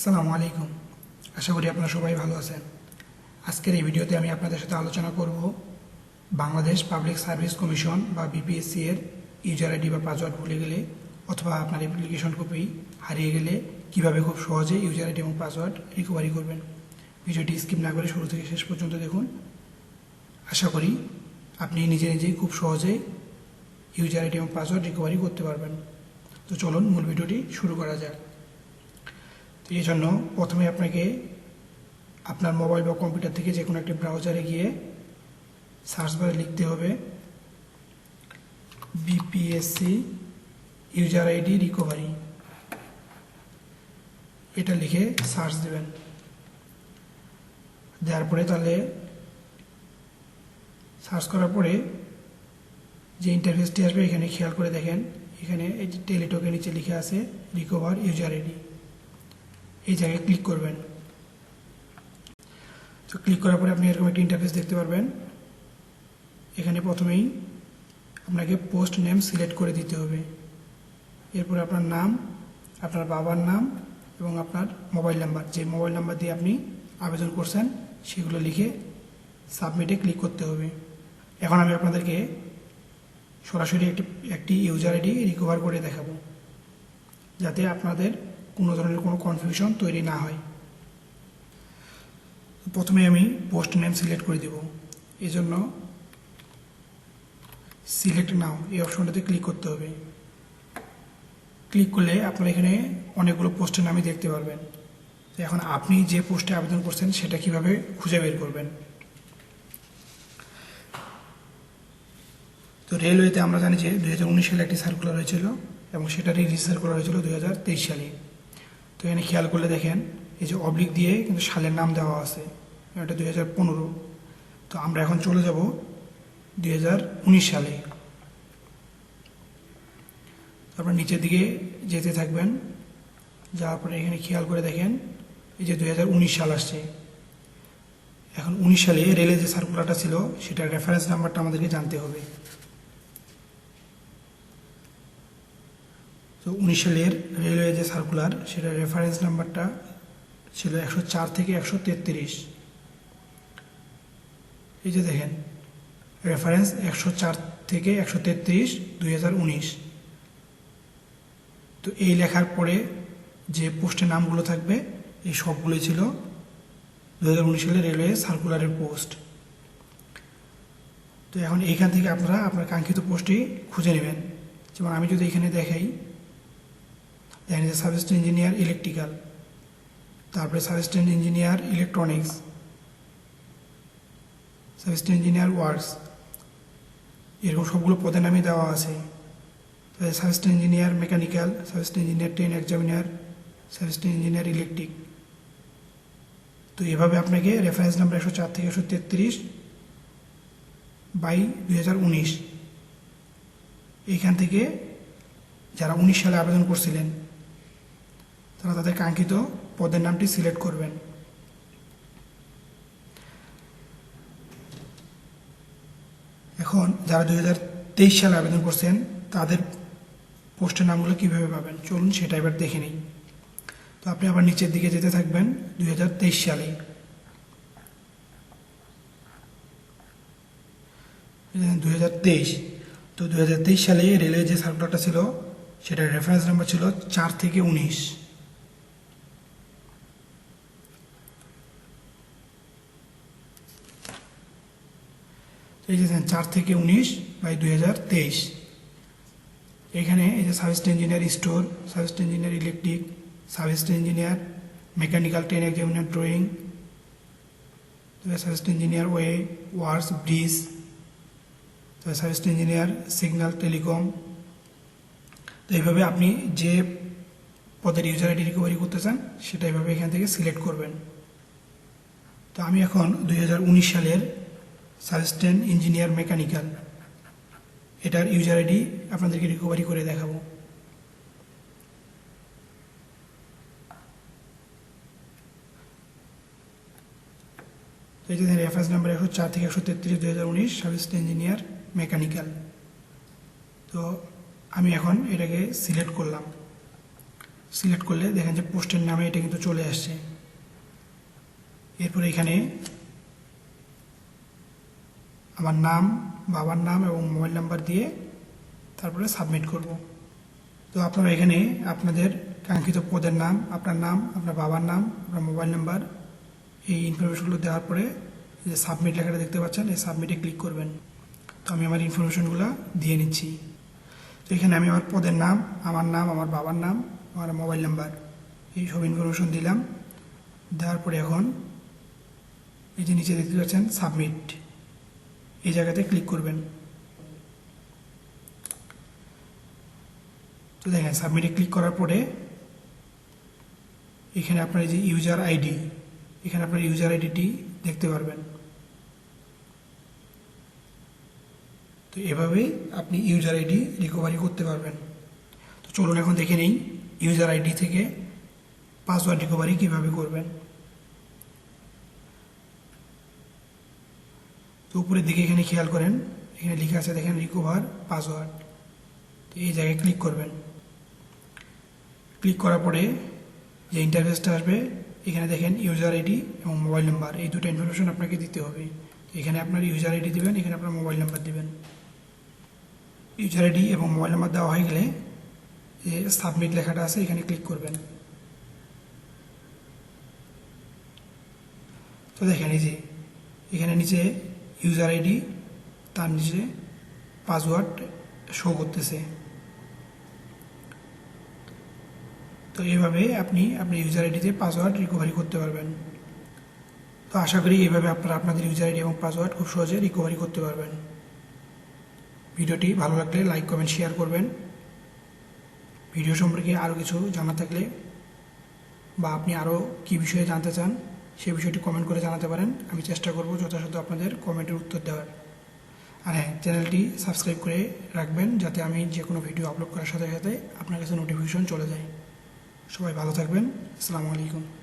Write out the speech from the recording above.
আসসালামু আলাইকুম। আশা করি আপনারা সবাই ভালো আছেন। আজকের এই ভিডিওতে আমি আপনাদের সাথে আলোচনা করব বাংলাদেশ পাবলিক সার্ভিস কমিশন বা বিপিএসসি এর ইউজার আইডি বা পাসওয়ার্ড ভুলে গেলে অথবা আপনার অ্যাপ্লিকেশন কপি হারিয়ে গেলে কীভাবে খুব সহজে ইউজার আইডি এবং পাসওয়ার্ড রিকভারি করবেন। ভিডিওটি স্কিপ না করে শুরু থেকে শেষ পর্যন্ত দেখুন। আশা করি আপনি নিজে নিজেই খুব সহজেই ইউজার আইডি এবং পাসওয়ার্ড রিকভারি করতে পারবেন। তো চলুন মূল ভিডিওটি শুরু করা যাক। এই জন্য প্রথমে আপনাকে আপনার মোবাইল বা কম্পিউটার থেকে যে কোনো একটি ব্রাউজারে গিয়ে সার্চ বারে লিখতে হবে বিপিএসসি ইউজার আইডি রিকভারি এটা লিখে সার্চ দেবেন। দেওয়ার পরে তাহলে সার্চ করার পরে যে ইন্টারফেসটি আসবে এখানে খেয়াল করে দেখেন। এখানে এই যে টেলিটকের নিচে লিখে আছে রিকভার ইউজার আইডি এই জায়গায় ক্লিক করবেন। তো ক্লিক করার পরে আপনি এরকম একটা ইন্টারফেস দেখতে পারবেন। এখানে প্রথমেই আপনাকে পোস্ট নেম সিলেক্ট করে দিতে হবে। এরপর আপনার নাম, আপনার বাবার নাম এবং আপনার মোবাইল নাম্বার যে মোবাইল নাম্বার দিয়ে আপনি আবেদন করছেন, সেগুলো লিখে সাবমিটে ক্লিক করতে হবে। এখন আমি আপনাদেরকে সরাসরি একটি একটি ইউজার আইডি রিকভার করে দেখাবো। যাতে আপনাদের কোনো ধরনের কোনো কনফিউশন তৈরি না হয়। প্রথমে আমি পোস্ট নেম সিলেক্ট করে দেব। এই জন্য সিলেক্ট নাও এই অপশনটাতে ক্লিক করতে হবে। ক্লিক করলে আপনারা এখানে অনেকগুলো পোস্টের নামই দেখতে পারবেন। তো এখন আপনি যে পোস্টে আবেদন করছেন সেটা কীভাবে খুঁজে বের করবেন? তো রেলওয়েতে আমরা জানি যে দু হাজার উনিশ সালে একটি সার্কুলার হয়েছিল এবং সেটারই রিসার্চ করা হয়েছিল দুই হাজার তেইশ সালে। তো এখানে খেয়াল করলে দেখেন, এই যে অবলিক দিয়ে কিন্তু সালের নাম দেওয়া আছে। এটা দুই হাজার পনেরো। তো আমরা এখন চলে যাব দুই হাজার উনিশ সালে। তারপর নিচের দিকে যেতে থাকবেন। যাওয়ার পরে এখানে খেয়াল করে দেখেন, এই যে দু হাজার উনিশ সাল আসছে। এখন উনিশ সালে রেলের যে সার্কুলারটা ছিল, সেটার রেফারেন্স নাম্বারটা আমাদেরকে জানতে হবে। তো উনিশ সালের রেলওয়ে যে সার্কুলার সেটা রেফারেন্স নাম্বারটা ছিল একশো চার থেকে একশো তেত্রিশ। এই যে দেখেন রেফারেন্স একশো চার থেকে একশো তেত্রিশ, দুই হাজার উনিশ। তো এই লেখার পরে যে পোস্টের নামগুলো থাকবে, এই সবগুলোই ছিল দু হাজার উনিশ সালে রেলওয়ে সার্কুলারের পোস্ট তো এখন এইখান থেকে আপনারা আপনার কাঙ্ক্ষিত পোস্টটি খুঁজে নেবেন। যেমন আমি যদি এখানে দেখাই দেখেন যে সাবস্টেন্ট ইঞ্জিনিয়ার ইলেকট্রিক্যাল তারপরে assistant engineer electronics assistant engineer works এরকম সবগুলো পদে নামই দেওয়া আছে। Assistant engineer mechanical assistant engineer train examiner assistant engineer electric তো এভাবে আপনাকে রেফারেন্স নাম্বার একশো চার থেকে একশো তেত্রিশ বাই দুই হাজার উনিশ। এইখান থেকে যারা উনিশ সালে আবেদন করছিলেন তারা তাদের কাঙ্ক্ষিত পদের নামটি সিলেক্ট করবেন। এখন যারা দুই তেইশ সালে আবেদন করছেন, তাদের পোস্টের নামগুলো কীভাবে পাবেন? চলুন সেটা এবার দেখে নিই। তো আপনি আবার নিচের দিকে যেতে থাকবেন, দুই হাজার তেইশ সালে। দুই হাজার তেইশ। তো দুই হাজার তেইশ সালে রেলের যে সার্কুলারটা ছিল, সেটার রেফারেন্স নাম্বার ছিল চার থেকে উনিশ। যে চার থেকে উনিশ বাই দুই হাজার তেইশ। এখানে এই যে service engineer store service engineer electric service engineer mechanical train examiner drawing service engineer way, works, bridge service engineer signal, telecom. তো এইভাবে আপনি যে পদের ইউজার আইডি রিকভারি করতে চান, সেটা এইভাবে এখান থেকে সিলেক্ট করবেন। তো আমি এখন দুই হাজার উনিশ সালের সাজেস্টেন্ট ইঞ্জিনিয়ার মেকানিক্যাল। এটার ইউজার আইডি আপনাদেরকে রিকভারি করে দেখাবো। এই যে রেফারেন্স নাম্বার একশো চার থেকে একশো তেত্রিশ দু হাজার উনিশ ইঞ্জিনিয়ার মেকানিক্যাল। তো আমি এখন এটাকে সিলেক্ট করলাম। সিলেক্ট করলে দেখেন যে পোস্টের নামে এটা কিন্তু চলে আসছে। এরপরে এখানে আমার নাম, বাবার নাম এবং মোবাইল নাম্বার দিয়ে তারপরে সাবমিট করব। তো আপনারা এখানে আপনাদের কাঙ্ক্ষিত পদের নাম, আপনার নাম, আপনার বাবার নাম, আপনার মোবাইল নাম্বার, এই ইনফরমেশনগুলো দেওয়ার পরে যে সাবমিট লেখাটা দেখতে পাচ্ছেন, এই সাবমিটে ক্লিক করবেন। তো আমি আমার ইনফরমেশনগুলো দিয়ে নিচ্ছি। তো এখানে আমি আমার পদের নাম, আমার নাম, আমার বাবার নাম, আমার মোবাইল নাম্বার, এই সব ইনফরমেশন দিলাম। দেওয়ার পরে এখন এই যে নিচে দেখতে পাচ্ছেন, সাবমিট। এই জায়গাতে ক্লিক করবেন। তো দেখেন সাবমিটে ক্লিক করার পরে এখানে আপনার যে ইউজার আইডি এখানে আপনার ইউজার আইডিটি দেখতে পারবেন। তো এভাবেই আপনি ইউজার আইডি রিকভারি করতে পারবেন। তো চলুন এখন দেখে নেই ইউজার আইডি থেকে পাসওয়ার্ড রিকভারি কীভাবে করবেন। তো উপরের দিকে এখানে খেয়াল করেন, এখানে লেখা আছে, দেখেন রিকভার পাসওয়ার্ড তো এই জায়গায় ক্লিক করবেন। ক্লিক করার পরে যে ইন্টারফেসটা আসবে, এখানে দেখেন ইউজার আইডি এবং মোবাইল নাম্বার এই দুটো ইনফরমেশন আপনাকে দিতে হবে। এখানে আপনার ইউজার আইডি দেবেন, এখানে আপনার মোবাইল নাম্বার দেবেন। ইউজার আইডি এবং মোবাইল নাম্বার দেওয়া হয়ে গেলে যে সাবমিট লেখাটা আছে, এখানে ক্লিক করবেন। তো দেখেন এই যে, এখানে নিচে ইউজার আইডি তার নিচে পাসওয়ার্ড শো করতেছে। তো এইভাবে আপনি আপনার ইউজার আইডিতে পাসওয়ার্ড রিকভারি করতে পারবেন। তো আশা করি এভাবে আপনারা আপনাদের ইউজার আইডি এবং পাসওয়ার্ড খুব সহজে রিকভারি করতে পারবেন। ভিডিওটি ভালো লাগলে লাইক কমেন্ট শেয়ার করবেন। ভিডিও সম্পর্কে আরও কিছু জানা থাকলে বা আপনি আরও কী বিষয়ে জানতে চান সেই বিষয়টি কমেন্ট করে জানাতে পারেন। আমি চেষ্টা করব যথাযথ আপনাদের কমেন্টের উত্তর দেওয়ার। আর হ্যাঁ চ্যানেলটি সাবস্ক্রাইব করে রাখবেন যাতে আমি যে কোনো ভিডিও আপলোড করার সাথে সাথে আপনার কাছে নোটিফিকেশন চলে যায়। সবাই ভালো থাকবেন। আসসালামু আলাইকুম।